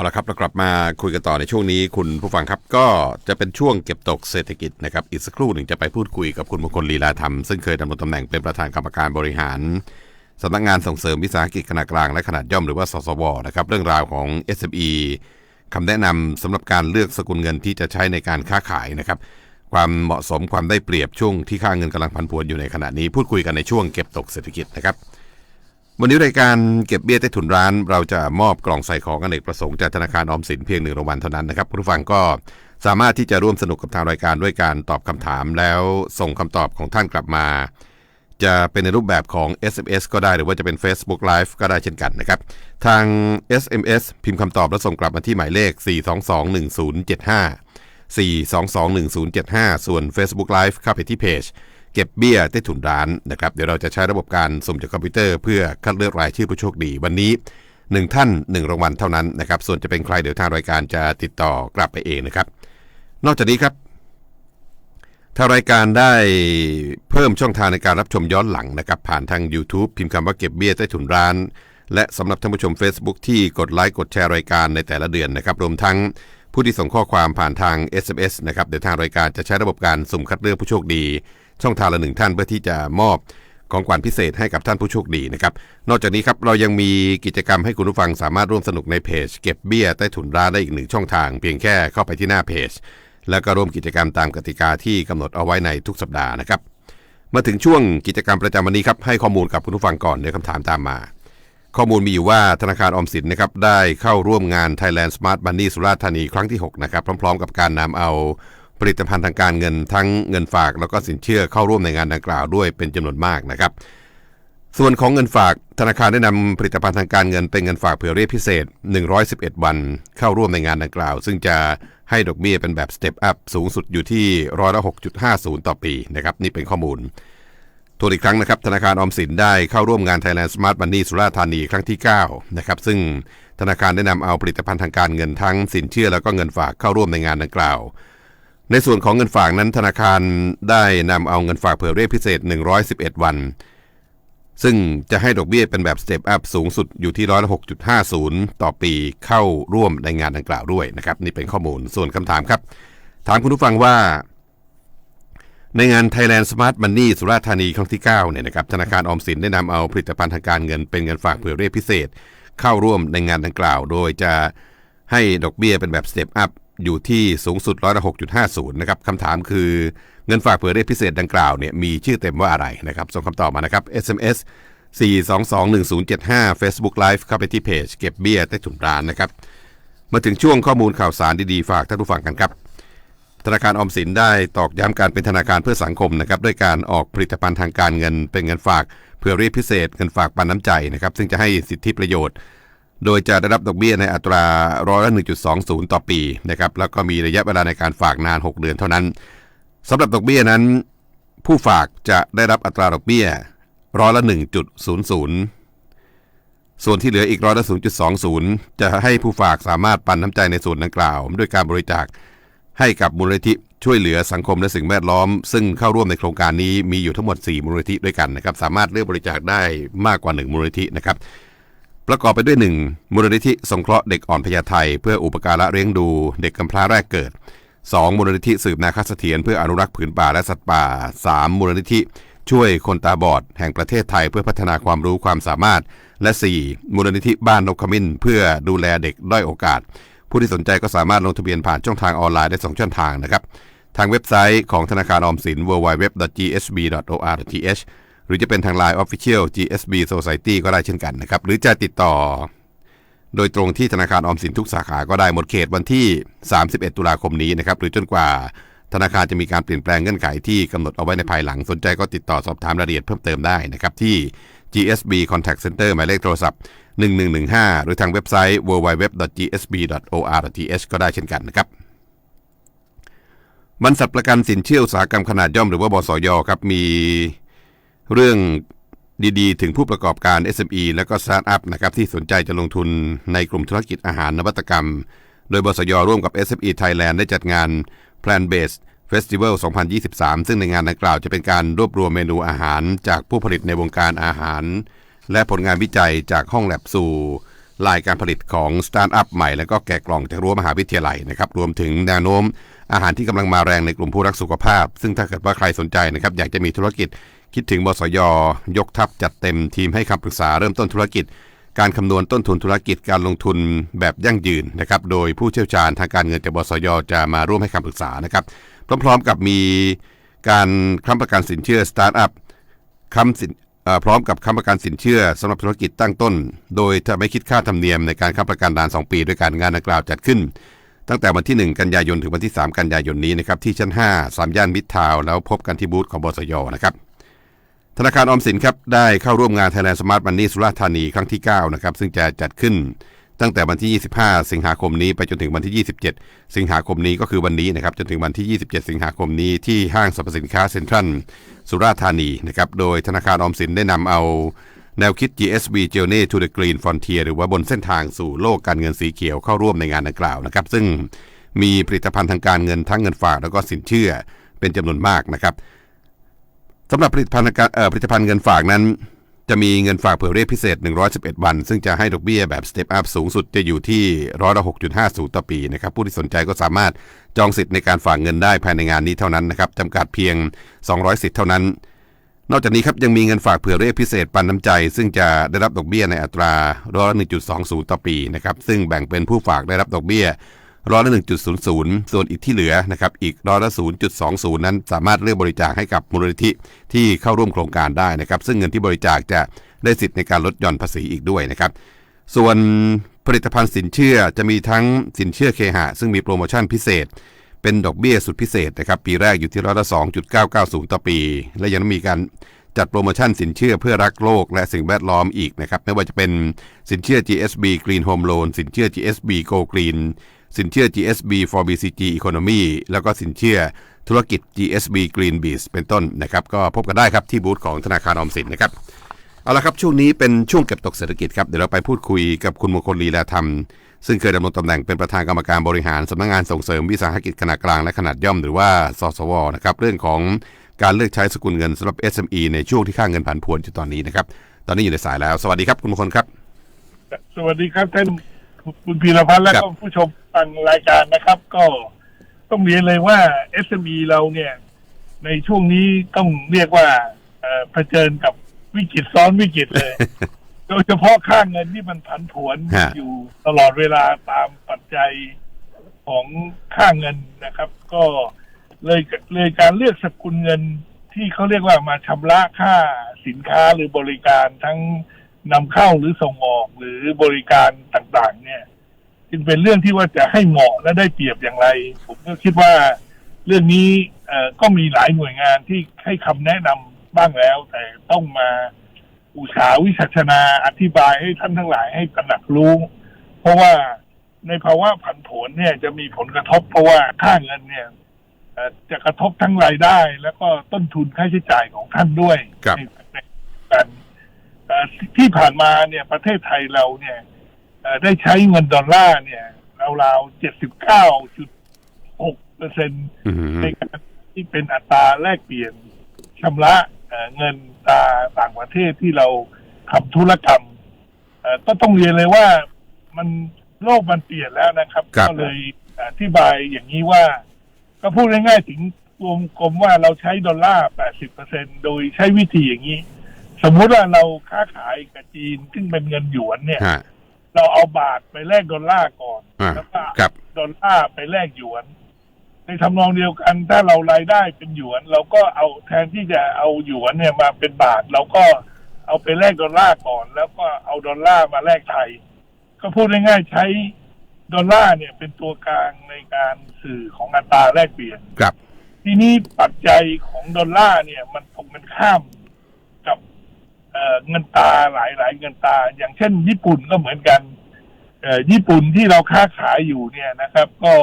เอาละครับเรากลับมาคุยกันต่อในช่วงนี้คุณผู้ฟังครับก็จะเป็นช่วงเก็บตกเศรษฐกิจนะครับอีกสักครู่หนึ่งจะไปพูดคุยกับคุณมงคลลีลาธรรม ซึ่งเคยดำรงตำแหน่งเป็นประธานกรรมการบริหารสำนักงานส่งเสริมวิสาหกิจขนาดกลางและขนาดย่อมหรือว่าสสวนะครับเรื่องราวของ SME คำแนะนำสำหรับการเลือกสกุลเงินที่จะใช้ในการค้าขายนะครับความเหมาะสมความได้เปรียบช่วงที่ค่าเงินกำลังผันผวนอยู่ในขณะนี้พูดคุยกันในช่วงเก็บตกเศรษฐกิจนะครับ วันนี้รายการเก็บเบี้ยใต้ถุนร้าน เราจะมอบกล่องใส่ของอเนกประสงค์จากธนาคารออมสินเพียงหนึ่งรางวัลเท่านั้นนะครับคุณผู้ฟังก็สามารถที่จะร่วมสนุกกับทางรายการด้วยการตอบคำถามแล้วส่งคำตอบของท่านกลับมา จะเป็นในรูปแบบของ SMS ก็ได้หรือว่าจะเป็น Facebook Live ก็ได้เช่นกันนะครับ ทาง SMS พิมพ์คำตอบแล้วส่งกลับมาที่หมายเลข 4221075 4221075 ส่วน Facebook Live เข้าไปที่เพจ เก็บเบี้ยใต้ถุนร้านนะครับเดี๋ยวเราจะใช้ระบบการสุ่มจากคอมพิวเตอร์เพื่อคัดเลือกรายชื่อผู้โชคดีวันนี้1ท่าน1รางวัลเท่านั้นนะครับส่วนจะเป็นใครเดี๋ยวทางรายการจะติดต่อกลับไปเองนะครับ นอกจากนี้ครับทางรายการได้เพิ่มช่องทางในการรับชมย้อนหลังนะครับผ่านทาง YouTube พิมพ์คำว่าเก็บเบี้ยใต้ถุนร้าน และสำหรับท่านผู้ชม Facebook ที่กดไลค์กดแชร์รายการในแต่ละเดือนนะครับรวมทั้งผู้ที่ส่งข้อความผ่านทาง SMS นะครับเดี๋ยวทางรายการจะใช้ระบบการสุ่มคัดเลือกผู้โชคดี ช่องทางละหนึ่งท่านเพื่อที่จะมอบของขวัญพิเศษให้กับท่านผู้โชคดีนะครับ นอกจากนี้ครับเรายังมีกิจกรรมให้คุณผู้ฟังสามารถร่วมสนุกในเพจ เก็บเบี้ยใต้ถุนร้านได้อีกหนึ่งช่องทาง เพียงแค่เข้าไปที่หน้าเพจ แล้วก็ร่วมกิจกรรมตามกติกาที่กำหนดเอาไว้ในทุกสัปดาห์นะครับ มาถึงช่วงกิจกรรมประจำวันนี้ครับให้ข้อมูลกับคุณผู้ฟังก่อนเดี๋ยวคำถามตามมา ข้อมูลมีอยู่ว่าธนาคารออมสินนะครับได้เข้าร่วมงาน Thailand Smart Money สุราษฎร์ธานีครั้งที่6นะครับพร้อม ๆ กับการนำเอา ผลิตภัณฑ์ทางการเงินทั้งเงินฝาก แล้วก็สินเชื่อเข้าร่วมในงานดังกล่าวด้วยเป็นจำนวนมากนะครับ ส่วนของเงินฝากธนาคารได้นำผลิตภัณฑ์ทางการเงินเป็นเงินฝากเผื่อเรียกพิเศษ 111 วันเข้าร่วมในงานดังกล่าว ซึ่งจะให้ดอกเบี้ยเป็นแบบสเต็ปอัพสูงสุดอยู่ที่ร้อยละ6.50 ต่อปีนะครับนี่เป็นข้อมูลทวนอีกครั้งนะครับธนาคารออมสินได้เข้าร่วมงาน Thailand Smart Money สุราษฎร์ธานีครั้งที่ 9 นะครับ ซึ่งธนาคารได้นำเอาผลิตภัณฑ์ทางการเงินทั้งสินเชื่อแล้วก็เงินฝากเข้าร่วมในงานดังกล่าว ในส่วนของเงินฝากนั้นธนาคารได้นำเอาเงินฝากเผื่อเรียกพิเศษ 111 วัน ซึ่งจะให้ดอกเบี้ยเป็นแบบสเตปอัพสูงสุดอยู่ที่ร้อยละ6.50 ต่อปีเข้าร่วมในงานดังกล่าวด้วยนะครับ นี่เป็นข้อมูลส่วนคำถามครับ ถามคุณผู้ฟังว่า ในงาน Thailand Smart Money สุราษฎร์ธานีครั้งที่9เนี่ยนะครับธนาคารออมสินได้นำเอาผลิตภัณฑ์ทางการเงินเป็นเงินฝากเผื่อเรียกพิเศษ เข้าร่วมในงานดังกล่าว โดยจะให้ดอกเบี้ยเป็นแบบสเตปอัพ อยู่ที่สูงสุดร้อยละ6.50นะครับคำถามคือเงินฝากเผื่อเรียกพิเศษดังกล่าวเนี่ยมีชื่อเต็มว่าอะไรนะครับส่งคำตอบมานะครับ SMS 4221075 Facebook Live เข้าไปที่เพจเก็บเบี้ยใต้ถุนร้านนะครับ มาถึงช่วงข้อมูลข่าวสารดีๆ ฝากท่านผู้ฟังกันครับ ธนาคารออมสินได้ตอกย้ำการเป็นธนาคารเพื่อสังคมนะครับด้วยการออกผลิตภัณฑ์ทางการเงินเป็นเงินฝากเพื่อเรียกพิเศษเงินฝากปันน้ำใจนะครับซึ่งจะให้สิทธิประโยชน์ โดยจะได้รับดอกเบี้ยในอัตราร้อยละ1.20 ต่อปีนะครับแล้วก็มีระยะเวลาในการฝากนาน 6 เดือนเท่านั้นสำหรับดอกเบี้ยนั้น ผู้ฝากจะได้รับอัตราดอกเบี้ยร้อยละ 1.00 ส่วนที่เหลืออีกร้อยละ 0.20 จะให้ผู้ฝากสามารถปันน้ำใจในส่วนดังกล่าว ด้วยการบริจาคให้กับมูลนิธิช่วยเหลือสังคมและสิ่งแวดล้อม ซึ่งเข้าร่วมในโครงการนี้มีอยู่ทั้งหมด 4 มูลนิธิด้วยกันนะครับสามารถเลือกบริจาคได้มากกว่า 1 มูลนิธินะครับ ประกอบไปด้วย 1. มูลนิธิสงเคราะห์เด็กอ่อนพญาไทเพื่ออุปการะเลี้ยงดูเด็กกำพร้าแรกเกิด 2. มูลนิธิสืบนาคเสถียรเพื่ออนุรักษ์ผืนป่าและสัตว์ป่า 3. มูลนิธิช่วยคนตาบอดแห่งประเทศไทยเพื่อพัฒนาความรู้ความสามารถ และ 4. มูลนิธิบ้านนกขมิ้นเพื่อดูแลเด็กด้อยโอกาส ผู้ที่สนใจก็สามารถลงทะเบียนผ่านช่องทางออนไลน์ได้ 2 ช่องทางนะครับ ทางเว็บไซต์ของธนาคารออมสิน www.gsb.or.th รือจะเป็นทาง Line Official GSB Society ก็ได้เช่นกันนะครับ หรือจะติดต่อ โดยตรงที่ธนาคารออมสินทุกสาขาก็ได้หมดเขตวันที่ 31 ตุลาคมนี้นะครับ หรือจนกว่าธนาคารจะมีการเปลี่ยนแปลงเงื่อนไขที่กำหนดเอาไว้ในภายหลัง สนใจก็ติดต่อสอบถามรายละเอียดเพิ่มเติมได้นะครับที่ GSB Contact Center หมายเลขโทรศัพท์ 1115 หรือทางเว็บไซต์ www.gsb.or.th ก็ได้เช่นกันนะครับบรรษัทประกันสินเชื่ออุตสาหกรรมขนาดย่อมหรือว่าบสยครับมี เรื่องดีๆ ถึงผู้ประกอบการ SME และก็สตาร์ทอัพนะครับที่สนใจจะลงทุนในกลุ่มธุรกิจอาหารนวัตกรรม โดยบสยร่วมกับ SME Thailand ได้จัดงาน Plan Based Festival 2023 ซึ่งในงานดังกล่าวจะเป็นการรวบรวมเมนูอาหารจากผู้ผลิตในวงการอาหาร และผลงานวิจัยจากห้องแลบสู่ลายการผลิตของสตาร์ทอัพใหม่ แล้วก็แกะกล่องจากรั้วมหาวิทยาลัยนะครับรวมถึงแนวโน้มอาหารที่กำลังมาแรงในกลุ่มผู้รักสุขภาพ ซึ่งถ้าเกิดว่าใครสนใจนะครับอยากจะมีธุรกิจ คิดถึงบสย ยกทัพจัดเต็มทีมให้คำปรึกษาเริ่มต้นธุรกิจ การคำนวณต้นทุนธุรกิจการลงทุนแบบยั่งยืนนะครับโดยผู้เชี่ยวชาญทางการเงินจากบสย จะมาร่วมให้คำปรึกษานะครับพร้อมๆกับมีการค้ำประกันสินเชื่อสตาร์ทอัพค้ำสินพร้อมกับค้ำประกันสินเชื่อสำหรับธุรกิจตั้งต้น โดยจะไม่คิดค่าธรรมเนียมในการค้ำประกันนาน 2 ปีด้วยการงานดังกล่าวจัดขึ้น ตั้งแต่วันที่ 1 กันยายนถึงวันที่ 3 กันยายนนี้นะครับที่ชั้น5สามย่านมิตรทาวแล้วพบกันที่บูธของบสยนะครับ ธนาคารออมสินครับได้เข้าร่วมงาน Thailand Smart Money สุราษฎร์ธานีครั้งที่ 9 นะครับ ซึ่งจะจัดขึ้นตั้งแต่วันที่ 25 สิงหาคมนี้ไปจนถึงวันที่ 27 สิงหาคมนี้ก็คือวันนี้นะครับจนถึงวันที่ 27 สิงหาคมนี้ที่ห้างสรรพสินค้าเซ็นทรัลสุราษฎร์ธานีนะครับโดยธนาคารออมสินได้นำเอาแนวคิด GSB Journey to the Green Frontier หรือว่าบนเส้นทางสู่โลกการเงินสีเขียวเข้าร่วมในงานดังกล่าวนะครับซึ่งมีผลิตภัณฑ์ทางการเงินทั้งเงินฝากแล้วก็สินเชื่อเป็นจำนวนมากนะครับ สำหรับผลิตภัณฑ์เอ่อผลิตภัณฑ์เงินฝากนั้น จะมีเงินฝากเผื่อเรียกพิเศษ 111 วัน ซึ่งจะให้ดอกเบี้ยแบบ Step Up สูงสุดจะอยู่ที่ร้อยละ6.50 ต่อปีนะครับผู้ที่สนใจก็สามารถจองสิทธิ์ในการฝากเงินได้ภายในงานนี้เท่านั้นนะครับจำกัดเพียง 200 สิทธิ์เท่านั้น นอกจากนี้ครับยังมีเงินฝากเผื่อเรียกพิเศษปันน้ำใจ ซึ่งจะได้รับดอกเบี้ยในอัตราร้อยละ1.20 ต่อปีนะครับซึ่งแบ่งเป็นผู้ฝากได้รับดอกเบี้ย ร้อยละ 1.00 ส่วนอีกที่เหลือนะครับอีกร้อยละ 0.20 นั้นสามารถเลือกบริจาคให้กับมูลนิธิที่เข้าร่วมโครงการได้นะครับซึ่งเงินที่บริจาคจะได้สิทธิ์ในการลดหย่อนภาษีอีกด้วยนะครับส่วนผลิตภัณฑ์สินเชื่อจะมีทั้งสินเชื่อเคหะ ซึ่งมีโปรโมชั่นพิเศษ เป็นดอกเบี้ยสุดพิเศษนะครับปีแรกอยู่ที่ร้อยละ 2.990 ต่อปี และยังมีการจัดโปรโมชั่นสินเชื่อเพื่อรักโลกและสิ่งแวดล้อมอีกนะครับไม่ว่าจะเป็นสินเชื่อ GSB Green Home Loan สินเชื่อ GSB Go Green สินเชื่อ GSB for BCG Economy แล้วก็สินเชื่อธุรกิจ GSB Green Biz เป็นต้นนะครับ ก็พบกันได้ครับที่บูธของธนาคารออมสินนะครับเอาละครับช่วงนี้เป็นช่วงเก็บตกเศรษฐกิจครับเดี๋ยวเราไปพูดคุยกับคุณมงคลลีลาธรรม ซึ่งเคยดำรงตำแหน่งเป็นประธานกรรมการบริหารสำนักงานส่งเสริมวิสาหกิจขนาดกลางและขนาดย่อมหรือว่าสสวนะครับเรื่องของการเลือกใช้สกุลเงินสำหรับ SME ในช่วงที่ค่าเงินผันผวนอยู่ตอนนี้นะครับตอนนี้อยู่ในสายแล้ว สวัสดีครับคุณมงคลครับ สวัสดีครับท่าน คุณพีรพัฒน์และครัก็บผู้ชมฟังรายการนะครับ ก็ต้องเรียนเลยว่า SME เราเนี่ย ในช่วงนี้ต้องเรียกว่าเอ่อเผชิญกับวิกฤตซ้อนวิกฤตเลย โดยเฉพาะค่าเงินที่มันผันผวนฮะอยู่ตลอดเวลาตามปัจจัยของค่าเงินนะครับ ก็เลยเลยการเลือกสกุลเงินที่เขาเรียกว่ามาชำระค่าสินค้าหรือบริการทั้ง นำเข้าหรือส่งออกหรือบริการต่างๆ เนี่ยจึงเป็นเรื่องที่ว่าจะให้เหมาะและได้เปรียบอย่างไร ผมก็คิดว่าเรื่องนี้เอ่อก็มีหลายหน่วยงานที่ให้คำแนะนำบ้างแล้ว แต่ต้องมาอุตสาหวิชัชนาอธิบายให้ท่านทั้งหลายให้ตระหนักรู้ เพราะว่าในภาวะผันผวนเนี่ยจะมีผลกระทบเพราะว่าค่าเงินเนี่ยเอ่อจะกระทบทั้งรายได้ แล้วก็ต้นทุนค่าใช้จ่ายของท่านด้วยครับในในการเอ่อ ที่ผ่านมาเนี่ยประเทศไทยเราเนี่ยเอ่อได้ใช้เงินดอลลาร์เนี่ยราวๆ79.6เปอร์เซ็นอือหือในการที่เป็นอัตราแลกเปลี่ยนชำระเอ่อเงินตราต่างประเทศที่เราทำธุรกรรมเอ่อก็ต้องเรียนเลยว่ามันโลกมันเปลี่ยนแล้วนะครับครับก็เลยอธิบายอย่างนี้ว่า ก็พูดง่ายๆถึงวงกลมว่าเราใช้ดอลลาร์ 80เปอร์เซ็นโดยใช้วิธีอย่างนี้ สมมุติว่าเราค้าขายกับจีนซึ่งเป็นเงินหยวนเนี่ย ฮะ เราเอาบาทไปแลกดอลลาร์ก่อน อ่าแล้วก็ครับ ดอลลาร์ไปแลกหยวน ในทำนองเดียวกันถ้าเรารายได้เป็นหยวน เราก็เอาแทนที่จะเอาหยวนเนี่ยมาเป็นบาท เราก็เอาไปแลกดอลลาร์ก่อน แล้วก็เอาดอลลาร์มาแลกไทย ก็พูดง่ายๆใช้ดอลลาร์เนี่ยเป็นตัวกลางในการสื่อของอัตราแลกเปลี่ยน ครับ ทีนี้ปัจจัยของดอลลาร์เนี่ยมันตรงกันข้ามกับ เอ่อเงินตราหลายหลายๆเงินตราอย่างเช่น ญี่ปุ่นก็เหมือนกันเอ่อญี่ปุ่นที่เราค้าขายอยู่เนี่ยนะครับ ก็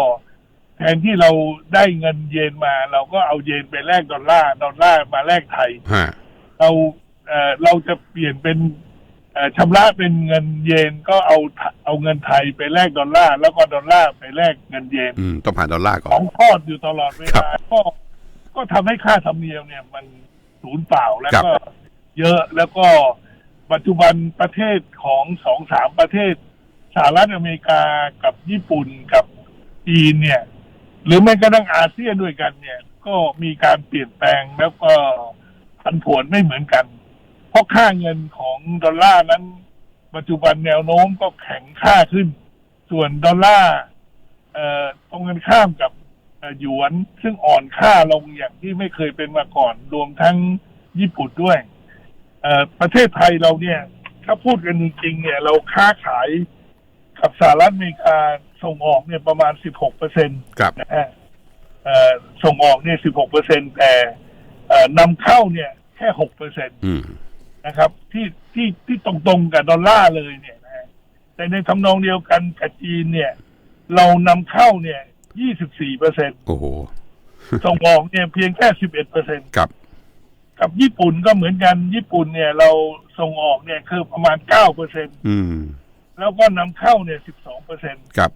แทนที่เราได้เงินเยนมา เราก็เอาเยนไปแลกดอลลาร์ดอลลาร์มาแลกไทยฮะเราเอ่อเราจะเปลี่ยนเป็นเอ่อชำระเป็นเงินเยนก็เอาเอาเงินไทยไปแลกดอลลาร์แล้วก็ดอลลาร์ไปแลกเงินเยนอืมต้องผ่านดอลลาร์ก่อขอนงทอดอยู่ตลอดเวครับลาก็ก็ทำให้ค่าธรรมเนียมเนี่ยมันสูญเปล่าแล้วครับก็ เยอะ แล้วก็ปัจจุบันประเทศของสองสามประเทศสหรัฐอเมริกากับญี่ปุ่นกับจีนเนี่ย หรือแม้กระทั่งอาเซียนด้วยกันเนี่ย ก็มีการเปลี่ยนแปลงแล้วก็ผันผวนไม่เหมือนกัน เพราะค่าเงินของดอลลาร์นั้น ปัจจุบันแนวโน้มก็แข็งค่าขึ้น ส่วนดอลลาร์เอ่อตรงกันข้ามกับหยวนซึ่งอ่อนค่าลงอย่างที่ไม่เคยเป็นมาก่อนรวมทั้งญี่ปุ่นด้วย ประเทศไทยเราเนี่ย ถ้าพูดกันจริงๆ เนี่ย เราค้าขายกับสหรัฐอเมริกาส่งออกเนี่ยประมาณ16เปอร์เซ็นต์ครับนะฮะเอ่อส่งออกเนี่ย16เปอร์เซ็นต์แต่เอ่อนำเข้าเนี่ยแค่6เปอร์เซ็นต์อืมนะครับ ที่ที่ที่ตรงๆกับดอลลาร์เลยเนี่ยนะฮะแต่ในทำนองเดียวกันกับจีนเนี่ย เรานำเข้าเนี่ย24เปอร์เซ็นต์โอ้โหส่งออกเนี่ยเพียงแค่11เปอร์เซ็นต์ครับ กับญี่ปุ่นก็เหมือนกันญี่ปุ่นเนี่ยเราส่งออกเนี่ยคือประมาณ9เปอร์เซ็นต์อืมแล้วก็นำเข้าเนี่ย12เปอร์เซ็นต์ครับ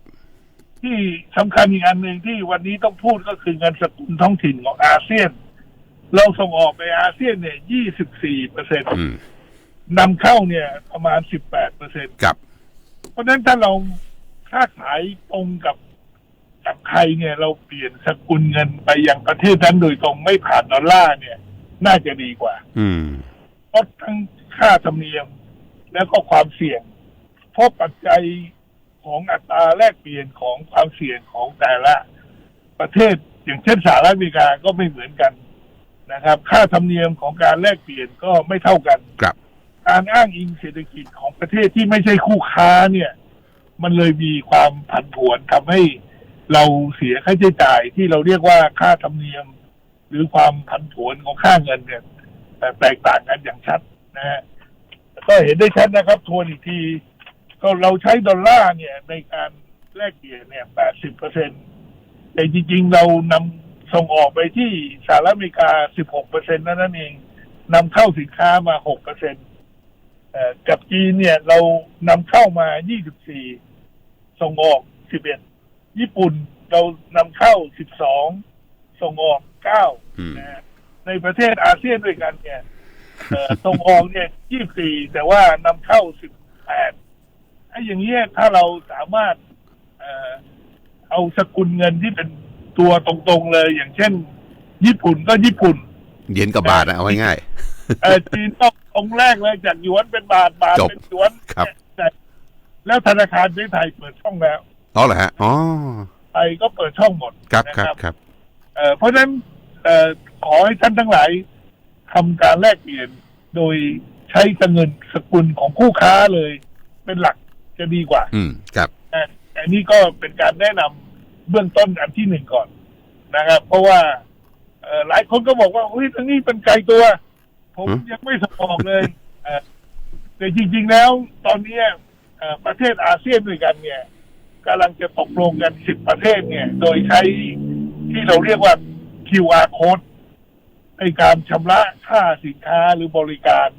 ที่สำคัญอีกอันหนึ่งที่วันนี้ต้องพูดก็คือเงินสกุลท้องถิ่นของอาเซียน เราส่งออกไปอาเซียนเนี่ย24เปอร์เซ็นต์อืมนำเข้าเนี่ยประมาณ18เปอร์เซ็นต์ครับ เพราะฉะนั้นถ้าเราค้าขายตรงกับกับใครเนี่ยเราเปลี่ยนสกุลเงินไปยังประเทศนั้นโดยตรงไม่ผ่านดอลลาร์เนี่ย น่าจะดีกว่า อืมลดทั้งค่าธรรมเนียม แล้วก็ความเสี่ยง เพราะปัจจัยของอัตราแลกเปลี่ยนของความเสี่ยงของแต่ละ ประเทศอย่างเช่นสหรัฐอเมริกาก็ไม่เหมือนกันนะครับ ค่าธรรมเนียมของการแลกเปลี่ยนก็ไม่เท่ากันครับ การอ้างอิงเศรษฐกิจของประเทศที่ไม่ใช่คู่ค้าเนี่ย มันเลยมีความผันผวนทำให้เราเสียค่าใช้จ่ายที่เราเรียกว่าค่าธรรมเนียม หรือความผันผวนของค่าเงินเนี่ยแตกต่างกันอย่างชัดนะฮะก็เห็นได้ชัดนะครับ ทวนอีกที ก็เราใช้ดอลลาร์เนี่ย ในการแลกเปลี่ยนเนี่ย80เปอร์เซ็นแต่จริง ๆ เรานำส่งออกไปที่สหรัฐอเมริกา16เปอร์เซ็นต์นั่นเองนำเข้าสินค้ามา6เปอร์เซ็นต์กับจีนเนี่ย เรานำเข้ามา24ส่งออก11ญี่ปุ่นเรานำเข้า12ส่ง ก9อืมนะฮะในประเทศอาเซียนด้วยกันเนี่ยเอ่อส่งออกเนี่ย24แต่ว่านำเข้า18ไอ้อย่างเงี้ยถ้าเราสามารถเอ่อเอาสกุลเงินที่เป็นตัวตรงๆเลย อย่างเช่น ญี่ปุ่นก็ญี่ปุ่น เย็นกับบาทนะเอาง่ายเออจีนก็องค์แรกเลยจากหยวนเป็นบาทบาทจบเป็นหยวนครับแต่แล้วธนาคารในไทยเปิดช่องแล้วๆอ๋อเหรอฮะอ๋อไทยก็เปิดช่องหมดครับนะครับครับ เอ่อเพราะฉะนั้นเอ่อขอให้ท่านทั้งหลายทำการแลกเปลี่ยนโดยใช้เงินสกุลของคู่ค้าเลย เป็นหลักจะดีกว่า อืมครับนะอันนี้ก็เป็นการแนะนำเบื้องต้นอันที่หนึ่งก่อนนะครับ เพราะว่าเอ่อหลายคนก็บอกว่าเฮ้ยทางนี้เป็นไกลตัว ผมหือยังไม่สมองเลยเอ่อแต่จริง ๆแล้วตอนเนี้ยเอ่อประเทศอาเซียนด้วยกันเนี่ยกำลังจะตกลงกันสิบประเทศเนี่ย โดยใช้ ที่เราเรียกว่า QR code ในการชำระค่าสินค้าหรือบริการ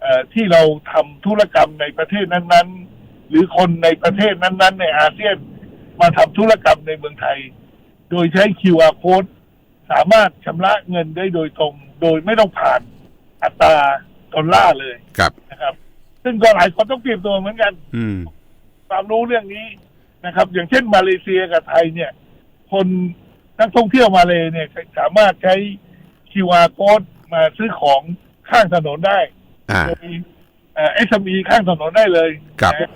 เอ่อที่เราทำธุรกรรมในประเทศนั้น ๆ หรือคนในประเทศนั้น ๆ ในอาเซียนมาทำธุรกรรมในเมืองไทย โดยใช้ QR code สามารถชำระเงินได้โดยตรง โดยไม่ต้องผ่านอัตราดอลลาร์เลยครับนะครับ ซึ่งก็หลายคนต้องเตรียมตัวเหมือนกัน อืมความรู้เรื่องนี้นะครับ อย่างเช่นมาเลเซียกับไทยเนี่ย คน นักท่องเที่ยวมาเลยเนี่ยสามารถใช้ QR code มาซื้อของข้างถนนได้อ่าโดยเอ่อ SME ข้างถนนได้เลยครับ นะ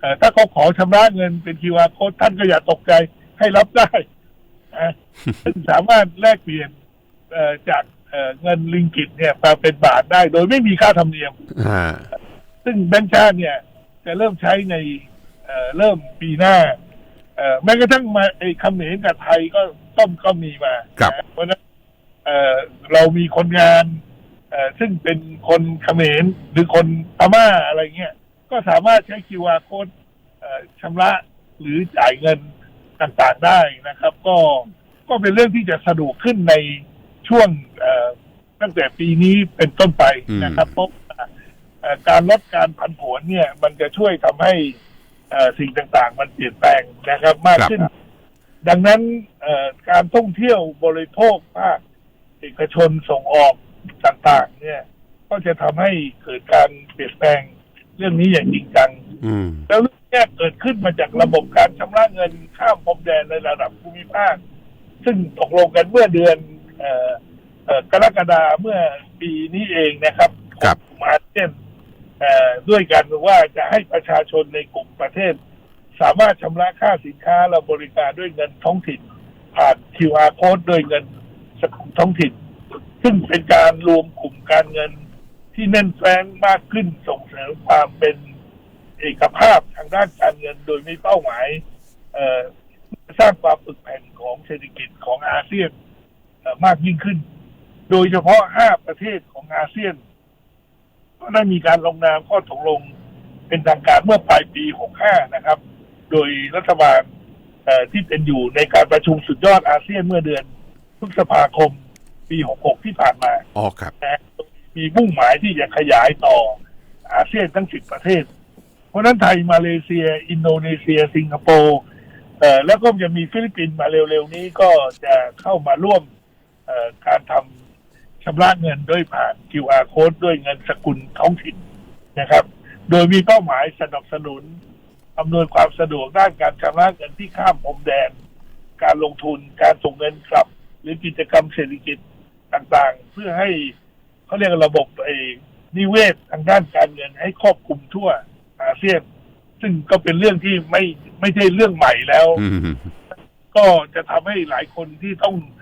เอ่อถ้าเขาขอชำระเงินเป็น QR code ท่านก็อย่าตกใจให้รับได้นะซึ่งสามารถแลกเปลี่ยนเอ่อจากเอ่อเงินลิงกิตเนี่ยมาเป็นบาทได้ โดยไม่มีค่าธรรมเนียม อ่า ซึ่งแบงก์ชาติเนี่ย จะเริ่มใช้ในเอ่อเริ่มปีหน้าเอ่อ แม้กระทั่งมาไอ้คำเหนกับไทยก็ต้มก็มีมาครับนะเพราะฉะนั้นเอ่อเรามีคนงานเอ่อซึ่งเป็นคนเขมรหรือคนพม่าอะไรเงี้ย ก็สามารถใช้ QR code เอ่อชำระหรือจ่ายเงินต่างๆได้นะครับ ก็ก็เป็นเรื่องที่จะสะดวกขึ้นในช่วงเอ่อตั้งแต่ปีนี้เป็นต้นไปนะครับเพราะว่าเอ่อการลดการผันผวนเนี่ย มันจะช่วยทำให้เอ่อ สิ่งต่างๆ มันเปลี่ยนแปลงนะครับ มากขึ้น ดังนั้นเอ่อการท่องเที่ยวบริโภคภาคเอกชนส่งออกต่างๆ เนี่ย ก็จะทำให้เกิดการเปลี่ยนแปลงเรื่องนี้อย่างจริงจังอืมแล้วเรื่องเนี่ยเกิดขึ้นมาจากระบบการชำระเงินข้ามพรมแดนในระดับภูมิภาค ซึ่งตกลงกันเมื่อเดือนเอ่อเอ่อกรกฎาเมื่อปีนี้เองนะครับครับของกลุ่มอาเซียนเอ่อ ด้วยกันว่าจะให้ประชาชนในกลุ่มประเทศ สามารถชำระค่าสินค้าและบริการด้วยเงินท้องถิ่น ผ่าน QR code ด้วยเงินสกุลท้องถิ่น ซึ่งเป็นการรวมกลุ่มการเงินที่แน่นแฟ้นมากขึ้นส่งเสริมความเป็นเอกภาพทางด้านการเงินโดยมีเป้าหมายสร้างความปึกแผ่นของเศรษฐกิจของอาเซียนมากยิ่งขึ้น โดยเฉพาะห้าประเทศของอาเซียน ก็ได้มีการลงนามข้อตกลงเป็นทางการเมื่อปลายปี 65 นะครับ โดยรัฐบาลเอ่อที่เป็นอยู่ในการประชุมสุดยอดอาเซียนเมื่อเดือนพฤษภาคม ปี 66 ที่ผ่านมาอ๋อครับนะมีมุ่งหมายที่จะขยายต่ออาเซียนทั้งสิบประเทศ เพราะฉะนั้นไทยมาเลเซีย อินโดนีเซีย สิงคโปร์เอ่อแล้วก็จะมีฟิลิปปินส์มาเร็วๆนี้ก็จะเข้ามาร่วมเอ่อการทำ ชำระเงินด้วยผ่าน QR code ด้วยเงินสกุลท้องถิ่นนะครับ โดยมีเป้าหมายสนับสนุนอำนวยความสะดวกด้านการชำระเงินที่ข้ามพรมแดน การลงทุนการส่งเงินกลับ หรือกิจกรรมเศรษฐกิจต่างๆ เพื่อให้เขาเรียกระบบไอ้นิเวศทางด้านการเงินให้ครอบคลุมทั่วอาเซียน ซึ่งก็เป็นเรื่องที่ไม่ไม่ใช่เรื่องใหม่แล้วอืมก็จะทำให้หลายคนที่ต้องเอ่อ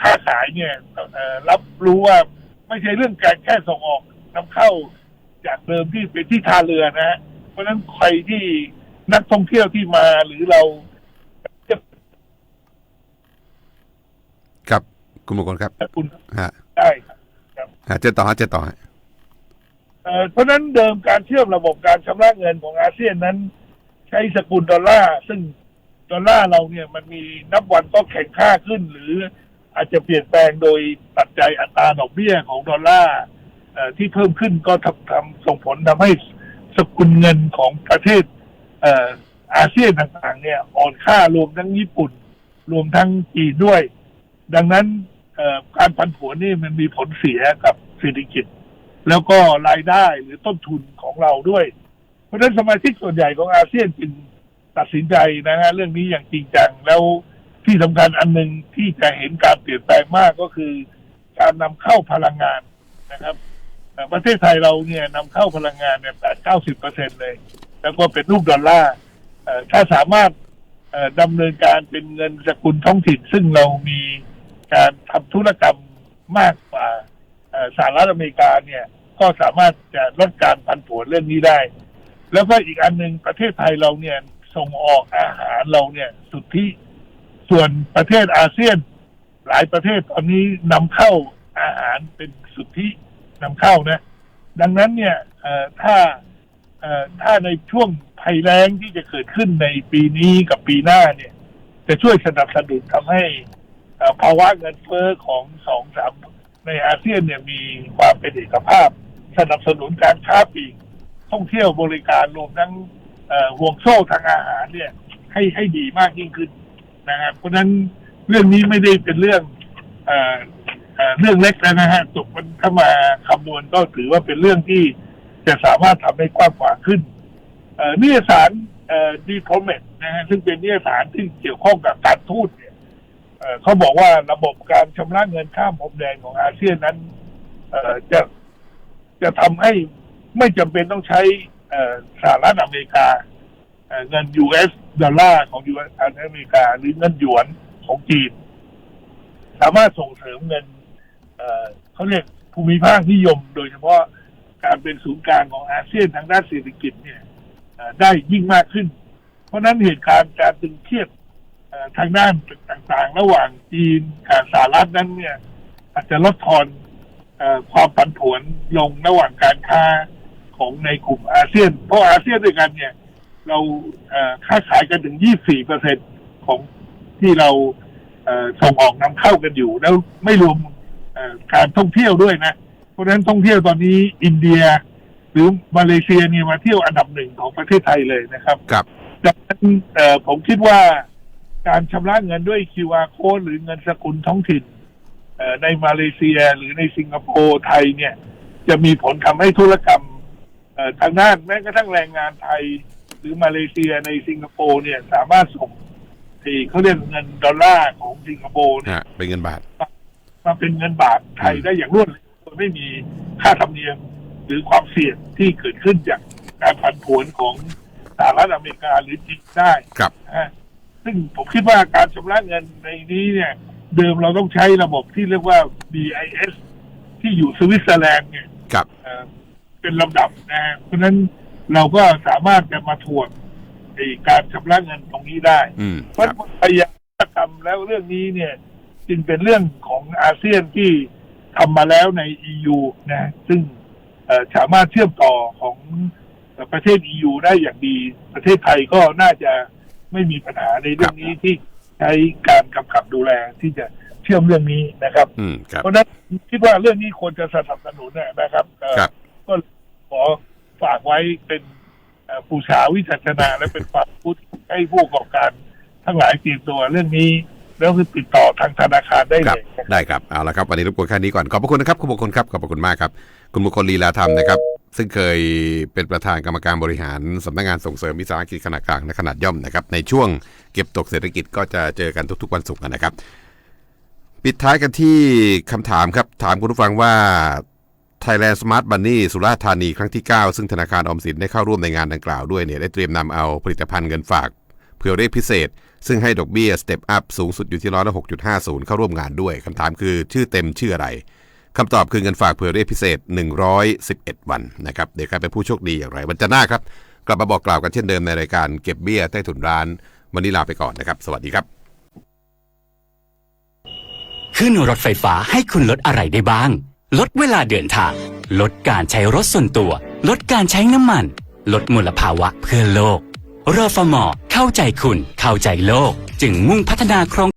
ค้าขายเนี่ยเอ่อรับรู้ว่าไม่ใช่เรื่องการแค่ส่งออกนำเข้าจากเดิมที่เป็นที่ท่าเรือนะฮะเพราะฉะนั้นใครที่นักท่องเที่ยวที่มาหรือเราจะครับคุณมงคลครับคุณฮะได้ครับฮะเจอต่อฮะเจอต่อฮะเอ่อเพราะฉะนั้นเดิมการเชื่อมระบบการชำระเงินของอาเซียนนั้น ใช้สกุลดอลลาร์ซึ่งดอลลาร์เราเนี่ยมันมีนับวันก็แข็งค่าขึ้นหรือ อาจจะเปลี่ยนแปลงโดยปัจจัยอัตราดอกเบี้ยของดอลลาร์ที่เพิ่มขึ้นก็ทำทำส่งผลทำให้สกุลเงินของประเทศเออาเซียนต่างๆ เนี่ยอ่อนค่ารวมทั้งญี่ปุ่น รวมทั้งจีนด้วย ดังนั้นการผันผวนนี่มันมีผลเสียกับเศรษฐกิจ แล้วก็รายได้หรือต้นทุนของเราด้วย เพราะฉะนั้นสมาชิกส่วนใหญ่ของอาเซียนจึงตัดสินใจนะฮะเรื่องนี้อย่างจริงจังแล้ว ที่สำคัญอันหนึ่งที่จะเห็นการเปลี่ยนแปลงมากก็คือ การนำเข้าพลังงานนะครับเอ่ประเทศไทยเราเนี่ยนำเข้าพลังงานเนี่ยแปดเก้าสิบเปอร์เซ็นเลย แล้วก็เป็นรูปดอลลาร์ถ้าสามารถดำเนินการเป็นเงินสกุลท้องถิ่น ซึ่งเรามีการทำธุรกรรมมากกว่าสหรัฐอเมริกาเนี่ยก็สามารถจะลดการพันผวนเรื่องนี้ได้ แล้วก็อีกอันหนึ่งประเทศไทยเราเนี่ยส่งออกอาหารเราเนี่ยสุดที่ ส่วนประเทศอาเซียน หลายประเทศตอนนี้นำเข้าอาหารเป็นสุทธินำเข้านะ ดังนั้นเนี่ยถ้าถ้าในช่วงภัยแล้งที่จะเกิดขึ้นในปีนี้กับปีหน้าเนี่ย จะช่วยสนับสนุนทำให้ภาวะเงินเฟ้อของสองสามในอาเซียนเนี่ยมีความเป็นเอกภาพ สนับสนุนการค้าปลีกท่องเที่ยวบริการรวมทั้งห่วงโซ่ทางอาหารเนี่ย ให้ให้ดีมากยิ่งขึ้น นะครับเพราะฉะนั้นเรื่องนี้ไม่ได้เป็นเรื่องเอ่อเอ่อเรื่องเล็กแล้วนะฮะตกมันเข้ามาคำนวณก็ถือว่าเป็นเรื่องที่จะสามารถทำให้กว้างขวางขึ้น เอ่อนิยสารดีพอมเมตนะฮะซึ่งเป็นนิยสารที่เกี่ยวข้องกับการทูตเนี่ยเอ่อเขาบอกว่าระบบการชำระเงินข้ามพรมแดนของอาเซียนนั้น เอ่อจะจะทำให้ไม่จำเป็นต้องใช้เอ่อสหรัฐอเมริกา เงิน US ดอลลาร์ของ US อเมริกา หรือเงินหยวนของจีน สามารถส่งเสริมเงินเเขาเรียกภูมิภาคนิยม โดยเฉพาะการเป็นศูนย์กลางของอาเซียนทางด้านเศรษฐกิจเนี่ยได้ยิ่งมากขึ้น เพราะนั้นเหตุการณ์การตึงเครียดทางด้านต่างๆ ระหว่างจีนกับสหรัฐนั้นเนี่ย อาจจะลดทอนอความผันผวนลงระหว่างการค้าของในกลุ่มอาเซียน เพราะอาเซียนด้วยกันเนี่ย เราเอ่อค้าขายกันถึง 24เปอร์เซ็นของที่เราเอ่อส่งออกนำเข้ากันอยู่ แล้วไม่รวมเอ่อการท่องเที่ยวด้วยนะ เพราะฉะนั้นท่องเที่ยวตอนนี้อินเดีย หรือมาเลเซียเนี่ยมาเที่ยวอันดับหนึ่งของประเทศไทยเลยนะครับครับดังนั้นเอ่อผมคิดว่าการชำระเงินด้วย QR code หรือเงินสกุลท้องถิ่นเอ่อในมาเลเซียหรือในสิงคโปร์ไทยเนี่ย จะมีผลทำให้ธุรกรรมเอ่อทางด้านแม้กระทั่งแรงงานไทย หรือมาเลเซียในสิงคโปร์เนี่ย สามารถส่งที่เขาเรียกเงินดอลลาร์ของสิงคโปร์เนี่ยฮะเป็นเงินบาท มาเป็นเงินบาทไทยได้อย่างรวดเร็วโดยไม่มีค่าธรรมเนียมหรือความเสี่ยงที่เกิดขึ้นจากการผันผวนของสหรัฐอเมริกาหรือจีนได้ครับ นะฮะซึ่งผมคิดว่าการชำระเงินในนี้เนี่ย เดิมเราต้องใช้ระบบที่เรียกว่า BIS ที่อยู่สวิตเซอร์แลนด์เนี่ย ครับ เอ่อเป็นลำดับนะฮะเพราะฉะนั้น เราก็สามารถจะมาทวงไอ้การชำระเงินตรงนี้ได้อืมเพคราะรับพยายามทำแล้วเรื่องนี้เนี่ย จึงเป็นเรื่องของอาเซียนที่ทำมาแล้วใน EU นะ ซึ่งเอ่อสามารถเชื่อมต่อของประเทศ EU ได้อย่างดี ประเทศไทยก็น่าจะไม่มีปัญหาในเรื่องนี้ที่ใช้การกำกับดูแลที่จะเชื่อมเรื่องนี้นะครับอืมครับเพราะฉะนั้นคิดว่าเรื่องนี้ควรจะสนับสนุนนะครับเอ่อครับก็ขอ ฝากไว้เป็นปูชาวิจัชนาและเป็นฝากพูดให้ผู้ประกอบการทั้งหลายเตรียมตัวเรื่องนี้ แล้วคือติดต่อทางธนาคารได้คเลรับยครับได้ครับเอาละครับวันนี้รบกวนแค่นี้ก่อนขอบพระคุณนะครับคุณมงคลครับขอบพระคุณมากครับ คุณมงคลลีลาธรรมนะครับ ซึ่งเคยเป็นประธานกรรมการบริหารสำนักงานส่งเสริมวิสาหกิจขนาดกลางและขนาดย่อมนะครับในช่วงเก็บตกเศรษฐกิจก็จะเจอกันทุกๆวันศุกร์นะครับปิดท้ายกันที่คำถามครับ ถามคุณผู้ฟังว่า Thailand Smart Money สุราษฎร์ธานีครั้งที่ 9 ซึ่งธนาคารออมสินได้เข้าร่วมในงานดังกล่าวด้วยเนี่ยได้เตรียมนำเอาผลิตภัณฑ์เงินฝากเผื่อเรขพิเศษ ซึ่งให้ดอกเบี้ยสเต็ปอัพสูงสุดอยู่ที่ร้อยละ6.50เข้าร่วมงานด้วยคำถามคือชื่อเต็มชื่ออะไรคำตอบคือเงินฝากเผื่อเรขพิเศษ 111 วันนะครับเดี๋ยวใครเป็นผู้โชคดีอย่างไรวันจันทร์หน้าครับ กลับมาบอกกล่าวกันเช่นเดิมในรายการเก็บเบี้ยใต้ถุนร้านวันนี้ลาไปก่อนนะครับ สวัสดีครับ ขึ้นรถไฟฟ้าให้คุณลดอะไรได้บ้าง ลดเวลาเดินทาง ลดการใช้รถส่วนตัว ลดการใช้น้ำมัน ลดมลภาวะเพื่อโลกรฟมเข้าใจคุณเข้าใจโลก จึงมุ่งพัฒนาโครง